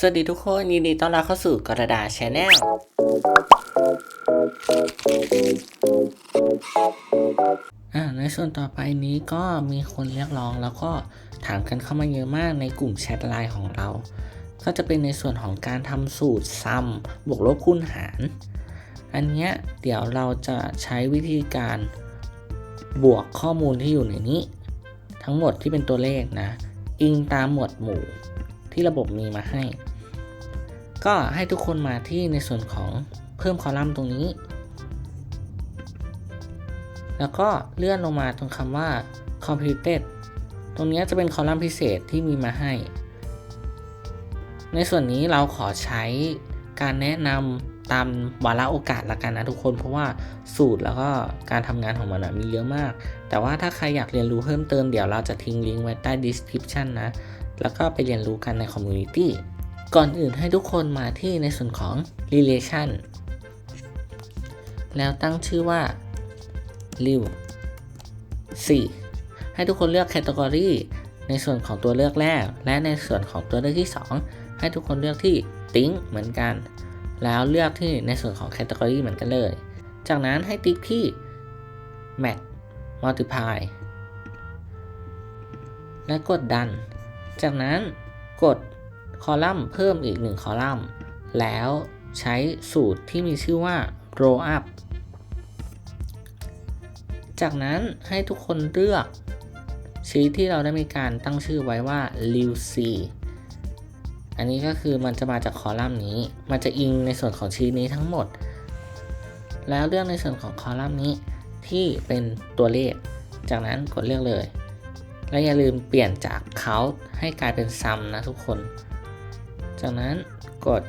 สวัสดีทุกคนยินดีต้อนรับเข้าสู่กระดาชแนลอ่าในส่วนต่อไปนี้ก็มีคนเรียกร้องแล้วก็ถามกันเข้ามาเยอะมากในกลุ่มแชทไลน์ของเรา ก็จะเป็นในส่วนของการทำสูตรซัมบวกลบคูณหาร อันเนี้ยเดี๋ยวเราจะใช้วิธีการบวกข้อมูลที่อยู่ในนี้ ทั้งหมดที่เป็นตัวเลขนะ อิงตามหมวดหมู่ที่ระบบมีมาให้ ก็ให้ทุกคนมาที่ในส่วนของเพิ่มคอลัมน์ตรงนี้ แล้วก็เลื่อนลงมาตรงคำว่า computed ตรงนี้จะเป็นคอลัมน์พิเศษที่มีมาให้ ในส่วนนี้เราขอใช้การแนะนำตามวาระโอกาสละกันนะทุกคน เพราะว่าสูตรแล้วก็การทำงานของมันอะมีเยอะมาก แต่ว่าถ้าใครอยากเรียนรู้เพิ่มเติมเดี๋ยวเราจะทิ้งลิงก์ไว้ใต้ description นะ แล้วก็ไปเรียนรู้กันใน community ก่อนอื่นให้ทุกคนมาที่ในส่วนของ relation แล้วตั้งชื่อว่า real 4ให้ทุกคนเลือก category ในส่วนของตัวเลือกแรก และในส่วนของตัวเลือกที่ 2 ให้ทุกคนเลือกที่ think เหมือนกัน แล้วเลือกที่ในส่วนของ category เหมือนกันเลย จากนั้นให้ติ๊กที่ match multiply และกดดัน จากนั้นกด คอลัมน์เพิ่มอีกหนึ่งคอลัมน์ แล้วใช้สูตรที่มีชื่อว่า roll up จากนั้นให้ทุกคนเลือกชีทที่เราได้มีการตั้งชื่อไว้ว่า l i u c อันนี้ก็คือมันจะมาจากคอลัมน์นี้ มันจะอิงในส่วนของชีทนี้ทั้งหมด แล้วเลือกในส่วนของคอลัมน์นี้ที่เป็นตัวเลข จากนั้นกดเลือกเลย และอย่าลืมเปลี่ยนจาก count ให้กลายเป็น sum นะทุกคน จากนั้นกด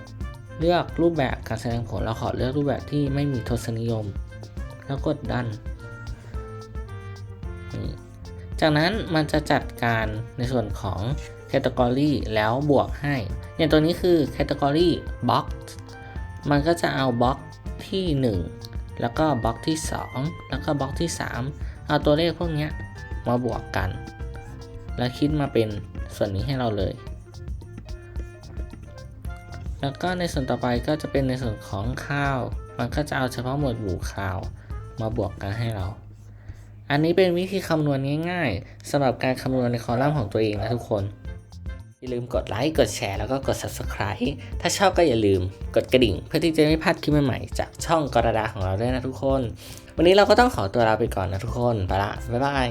เลือกรูปแบบการแสดงผลเราขอเลือกรูปแบบที่ไม่มีทศนิยม แล้วกดดัน จากนั้นมันจะจัดการในส่วนของ category แล้วบวกให้ อย่างตัวนี้คือ category box มันก็จะเอาบล็อกที่ 1 แล้วก็บล็อกที่ 2 แล้วก็บล็อกที่ 3 เอาตัวเลขพวกนี้มาบวกกัน แล้วคิดมาเป็นส่วนนี้ให้เราเลย แล้วก็ในส่วนต่อไปก็จะเป็นในส่วนของข้าว มันก็จะเอาเฉพาะหมวดหมู่ข้าวมาบวกกันให้เรา อันนี้เป็นวิธีคำนวณง่ายๆสำหรับการคำนวณในคอลัมน์ของตัวเองนะทุกคน อย่าลืมกดไลค์กดแชร์แล้วก็กด subscribe ถ้าชอบก็อย่าลืมกดกระดิ่ง เพื่อที่จะไม่พลาดคลิปใหม่ๆจากช่องกระดาของเราด้วยนะทุกคน วันนี้เราก็ต้องขอตัวลาไปก่อนนะทุกคนไปละบ๊ายบาย